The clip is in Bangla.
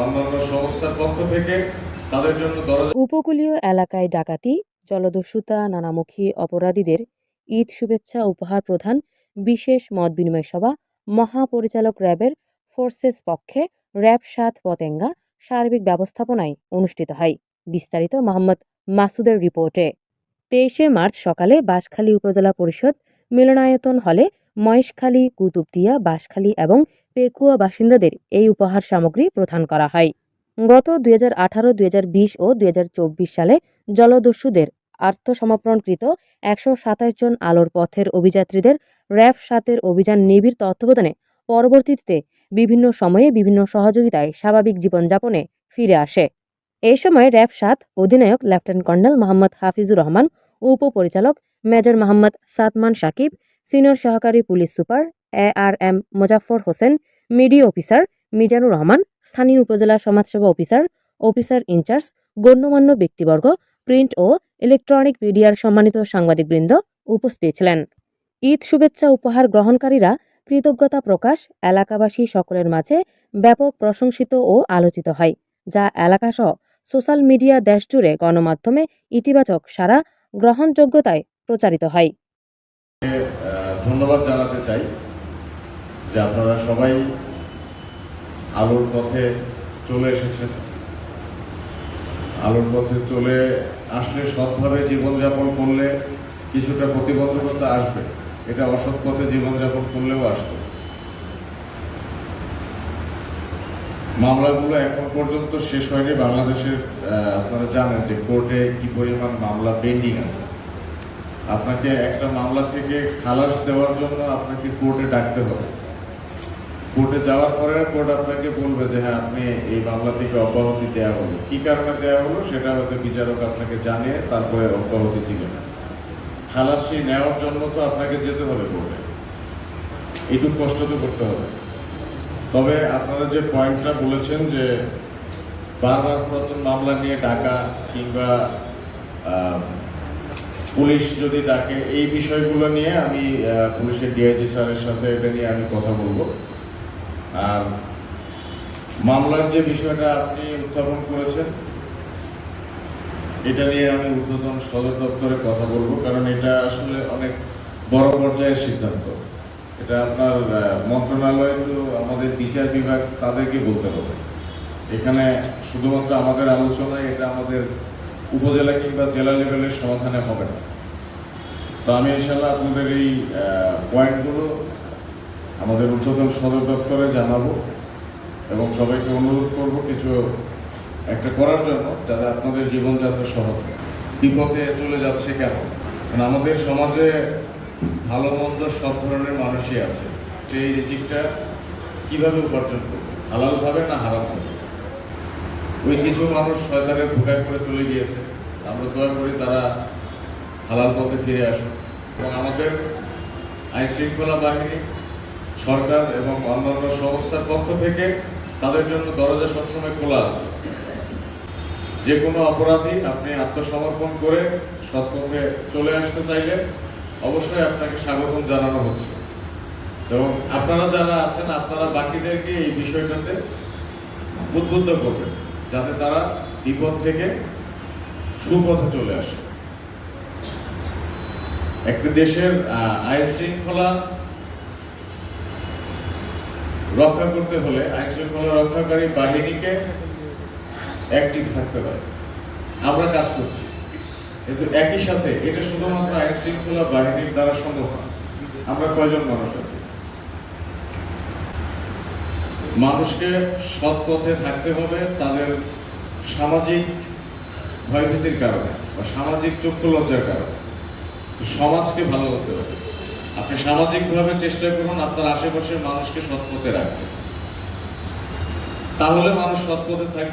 অন্যান্য সংস্থার পক্ষ থেকে তাদের জন্য উপকূলীয় এলাকায় ডাকাতি, জলদস্যুতা, নানামুখী অপরাধীদের ঈদ শুভেচ্ছা উপহার প্রধান বিশেষ মত বিনিময় সভা, মহাপরিচালক র্যাবের ফোর্সেস পক্ষে র্যাব সাত পতেঙ্গা সার্বিক ব্যবস্থাপনায় অনুষ্ঠিত হয়। বিস্তারিত মোহাম্মদ মাসুদের রিপোর্টে। তেইশে মার্চ সকালে বাঁশখালী উপজেলা পরিষদ মিলনায়তন হলে মহেশখালী, কুতুবদিয়া, বাঁশখালী এবং পেকুয়া বাসিন্দাদের এই উপহার সামগ্রী প্রদান করা হয়। গত দুই হাজার আঠারো ও দুই হাজার চব্বিশ সালে জলদস্যুদের আত্মসমর্পণকৃত একশো সাতাশ জন আলোর পথের অভিযাত্রীদের র্যাব সাতের অভিযান নিবিড় তত্ত্বাবধানে পরবর্তীতে বিভিন্ন সময়ে বিভিন্ন সহযোগিতায় স্বাভাবিক জীবনযাপনে ফিরে আসে। এই সময় র্যাব সাত অধিনায়ক লেফটেন্যান্ট কর্নেল মোহাম্মদ হাফিজুর রহমান, উপপরিচালক মেজর মোহাম্মদ সাদমান সাকিব, সিনিয়র সহকারী police super A R M Mozaffar Hossain media officer Mizanur Rahman, স্থানীয় উপজেলা সমাজসেবা অফিসার অফিসার ইনচার্জ, গণ্যমান্য ব্যক্তিবর্গ, প্রিন্ট ও ইলেকট্রনিক মিডিয়ার সম্মানিত সাংবাদিকবৃন্দ উপস্থিত ছিলেন। ঈদ শুভেচ্ছা উপহার গ্রহণকারীরা কৃতজ্ঞতা প্রকাশ এলাকাবাসী সকলের মাঝে ব্যাপক প্রশংসিত ও আলোচিত হয়, যা এলাকাসহ সোশ্যাল মিডিয়া দেশজুড়ে গণমাধ্যমে ইতিবাচক সারা গ্রহণযোগ্যতায় প্রচারিত হয়। ধন্যবাদ জানাতে চাই। যে আপনারা সবাই আলোর পথে চলে এসেছেন। আলোর পথে চলে আসলে সৎভাবে জীবনযাপন করলে কিছুটা প্রতিবন্ধকতা আসবে। এটা অসৎ পথে জীবনযাপন করলেও আসবে। মামলাগুলো এখন পর্যন্ত শেষ হয়নি। বাংলাদেশের আপনারা জানেন যে কোর্টে কি পরিমাণ মামলা পেন্ডিং আছে। আপনাকে একটা মামলা থেকে খালাস দেওয়ার জন্য আপনাকে কোর্টে ডাকতে হবে। কোর্টে যাওয়ার পরে কোর্ট আপনাকে বলবে যে হ্যাঁ আপনি এই মামলা থেকে অব্যাহতি দেওয়া হলো। কি কারণে দেওয়া হলো সেটা হয়তো বিচারক আপনাকে জানিয়ে তারপরে অব্যাহতি দিবে না। খালাসি নেওয়ার জন্য তো আপনাকে যেতে হবে কোর্টে। একটু কষ্ট তো করতে হবে। তবে আপনারা যে পয়েন্টটা বলেছেন যে বারবার পুরাতন মামলা নিয়ে ডাকা কিংবা পুলিশ যদি ডাকে, এই বিষয়গুলো নিয়ে আমি পুলিশের ডিআইজি স্যারের সাথে এটা নিয়ে আমি কথা বলব। আর মামলার যে বিষয়টা আপনি উত্থাপন করেছেন, এটা নিয়ে আমি ঊর্ধ্বতন সদর দপ্তরে কথা বলব, কারণ এটা আসলে অনেক বড় পর্যায়ের সিদ্ধান্ত। এটা আপনার মন্ত্রণালয় তো আমাদের বিচার বিভাগ তাদেরকে বলতে হবে। এখানে শুধুমাত্র আমাদের আলোচনায় এটা আমাদের উপজেলা কিংবা জেলা লেভেলের সমাধানে হবে না। তো আমি ইনশাল্লাহ আপনাদের এই পয়েন্টগুলো আমাদের ঊর্ধ্বতন সদর দপ্তরে জানাব এবং সবাইকে অনুরোধ করব কিছু একটা করার জন্য যাতে আপনাদের জীবনযাত্রা সহজ। বিপথে চলে যাচ্ছে কেন? কারণ আমাদের সমাজে ভালো, মন্দ সব ধরনের মানুষই আছে। সেই রিজিকটা কীভাবে উপার্জন করবে? হালালভাবে না হারামভাবে? ওই কিছু মানুষ সরকারের ভোগায় করে চলে গিয়েছে। আমরা দয়া করি তারা হালাল পথে ফিরে আসুন এবং আমাদের আইন শৃঙ্খলা বাহিনী সরকার এবং অন্যান্য সংস্থার পক্ষ থেকে তাদের জন্য দরজা সবসময় খোলা আছে। যে কোনো অপরাধী আপনি আত্মসমর্পণ করে সৎপথে চলে আসতে চাইলে অবশ্যই আপনাকে স্বাগতম জানানো হচ্ছে। এবং আপনারা যারা আছেন, আপনারা বাকিদেরকে এই বিষয়টাতে উদ্বুদ্ধ করবেন, যাতে তারা বিপদ থেকে সুপথে চলে আসে। একটা দেশের আইন শৃঙ্খলা রক্ষা করতে হলে আইন শৃঙ্খলা রক্ষাকারী বাহিনীকে অ্যাক্টিভ থাকতে হয়। আমরা কাজ করছি। কিন্তু একই সাথে এটা শুধুমাত্র আইন শৃঙ্খলা বাহিনীর দ্বারা সম্ভব না। আমরা কয়জন মানুষ আছি? মানুষকে সৎ পথে থাকতে হবে, তাদের সামাজিক ভয়ভীতির কারণে বা সামাজিক চক্ষু লজ্জার কারণে। সমাজকে ভালো হতে হবে। আপনি সামাজিকভাবে চেষ্টা করুন আপনার আশেপাশের মানুষকে সৎপথে রাখতে। তাহলে মানুষ সৎপথে থাকবে।